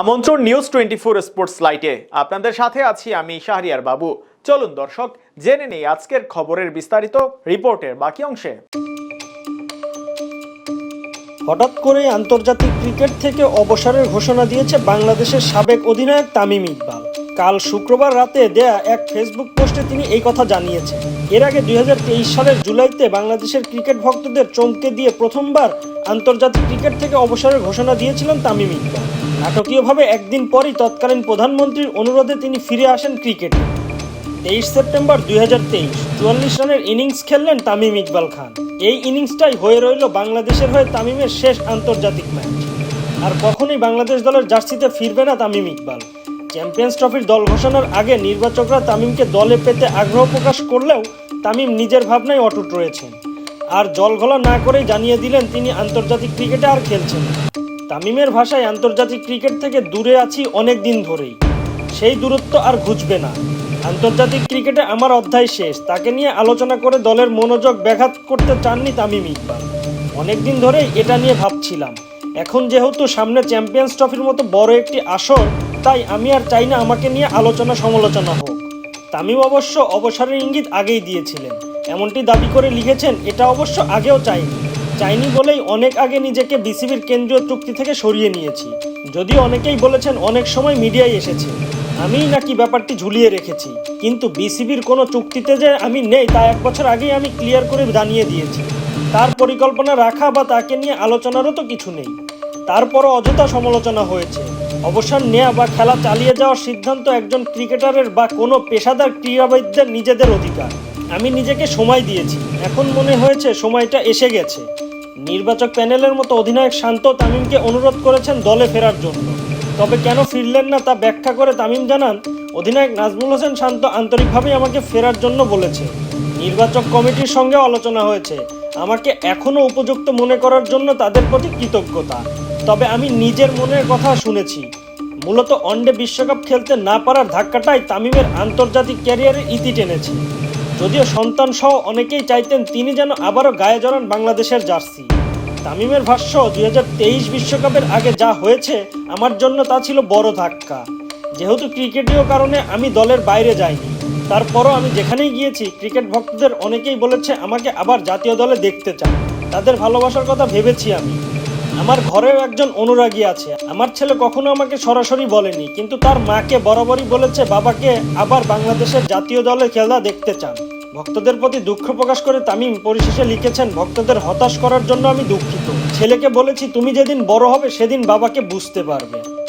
আমন্ত্রণ news twenty four sports লাইটে আপনাদের সাথে আছি আমি শাহরিয়ার বাবু। চলুন দর্শক, জেনে নেই আজকের খবরের বিস্তারিত রিপোর্টের বাকি অংশে। হঠাৎ করে আন্তর্জাতিক ক্রিকেট থেকে অবসরের ঘোষণা দিয়েছে বাংলাদেশের সাবেক অধিনায়ক তামিম ইকবাল। কাল শুক্রবার রাতে দেয়া এক ফেসবুক পোস্টে তিনি এই কথা জানিয়েছেন। এর আগে দুই হাজার তেইশ সালের জুলাইতে বাংলাদেশের ক্রিকেট ভক্তদের চমকে দিয়ে প্রথমবার আন্তর্জাতিক ক্রিকেট থেকে অবসরের ঘোষণা দিয়েছিলেন তামিম ইকবাল। নাটকীয়ভাবে একদিন পরই তৎকালীন প্রধানমন্ত্রীর অনুরোধে তিনি ফিরে আসেন ক্রিকেটে। তেইশ সেপ্টেম্বর দুই হাজার তেইশ, চুয়াল্লিশ রানের ইনিংস খেললেন তামিম ইকবাল খান। এই ইনিংসটাই হয়ে রইল বাংলাদেশের হয়ে তামিমের শেষ আন্তর্জাতিক ম্যাচ। আর কখনোই বাংলাদেশ দলের জার্সিতে ফিরবে না তামিম ইকবাল। চ্যাম্পিয়ন্স ট্রফির দল ঘোষণার আগে নির্বাচকরা তামিমকে দলে পেতে আগ্রহ প্রকাশ করলেও তামিম নিজের ভাবনায় অটুট রয়েছেন। আর জলঘোলা না করেই জানিয়ে দিলেন তিনি আন্তর্জাতিক ক্রিকেটে আর খেলছেন। তামিমের ভাষায় আন্তর্জাতিক ক্রিকেট থেকে দূরে আছি অনেক দিন ধরেই। সেই দূরত্ব আর ঘুচবে না। আন্তর্জাতিক ক্রিকেটে আমার অধ্যায় শেষ। তাকে নিয়ে আলোচনা করে দলের মনোযোগ ব্যাঘাত করতে চাননি তামিম ইকবাল। অনেকদিন ধরেই এটা নিয়ে ভাবছিলাম। এখন যেহেতু সামনে চ্যাম্পিয়ন্স ট্রফির মতো বড় একটি আসর, তাই আমি আর চাই না আমাকে নিয়ে আলোচনা সমালোচনা হোক। তামিম অবশ্য অবসরের ইঙ্গিত আগেই দিয়েছিলেন। এমনটি দাবি করে লিখেছেন, এটা অবশ্য আগেও চাইনি। চাইনি বলেই অনেক আগে নিজেকে বিসিবির কেন্দ্রীয় চুক্তি থেকে সরিয়ে নিয়েছি। যদিও অনেকেই বলেছেন অনেক সময় মিডিয়ায় এসেছে। আমিই নাকি ব্যাপারটি ঝুলিয়ে রেখেছি। কিন্তু বিসিবির কোনো চুক্তিতে যে আমি নেই তা এক বছর আগেই আমি ক্লিয়ার করে জানিয়ে দিয়েছি। তার পরিকল্পনা রাখা বা তাকে নিয়ে আলোচনারও তো কিছু নেই। তারপরও অযথা সমালোচনা হয়েছে। অবসর নেওয়া বা খেলা চালিয়ে যাওয়ার সিদ্ধান্ত একজন ক্রিকেটারের বা কোনো পেশাদার ক্রীড়াবিদদের নিজেদের অধিকার। আমি নিজেকে সময় দিয়েছি। এখন মনে হয়েছে সময়টা এসে গেছে। নির্বাচক প্যানেলের মতো অধিনায়ক শান্ত তামিমকে অনুরোধ করেছেন দলে ফেরার জন্য। তবে কেন ফিরলেন না তা ব্যাখ্যা করে তামিম জানান, অধিনায়ক নাজমুল হোসেন শান্ত আন্তরিকভাবেই আমাকে ফেরার জন্য বলেছে। নির্বাচক কমিটির সঙ্গে আলোচনা হয়েছে। আমাকে এখনও উপযুক্ত মনে করার জন্য তাদের প্রতি কৃতজ্ঞতা। তবে আমি নিজের মনের কথা শুনেছি। মূলত ওয়ানডে বিশ্বকাপ খেলতে না পারার ধাক্কাটাই তামিমের আন্তর্জাতিক ক্যারিয়ারে ইতি টেনেছে। যদিও সন্তান সহ অনেকেই চাইতেন তিনি যেন আবারও গায়ে জড়ান বাংলাদেশের জার্সি। তামিমের ভাষ্য, দুই বিশ্বকাপের আগে যা হয়েছে, আমার জন্য তা ছিল বড় ধাক্কা। যেহেতু ক্রিকেটীয় কারণে আমি দলের বাইরে যাইনি, তারপরও আমি যেখানেই গিয়েছি, ক্রিকেট ভক্তদের অনেকেই বলেছে আমাকে আবার জাতীয় দলে দেখতে চান। তাদের ভালোবাসার কথা ভেবেছি আমি। আমার ঘরেও একজন অনুরাগী আছে। আমার ছেলে কখনো আমাকে সরাসরি বলেনি, কিন্তু তার মাকে বরাবরই বলেছে, বাবাকে আবার বাংলাদেশের জাতীয় দলে খেলা দেখতে চান। ভক্তদের প্রতি দুঃখ প্রকাশ করে তামিম পরিশেষে লিখেছেন, ভক্তদের হতাশ করার জন্য আমি দুঃখিত। ছেলেকে বলেছি, তুমি যেদিন বড় হবে, সেদিন বাবাকে বুঝতে পারবে।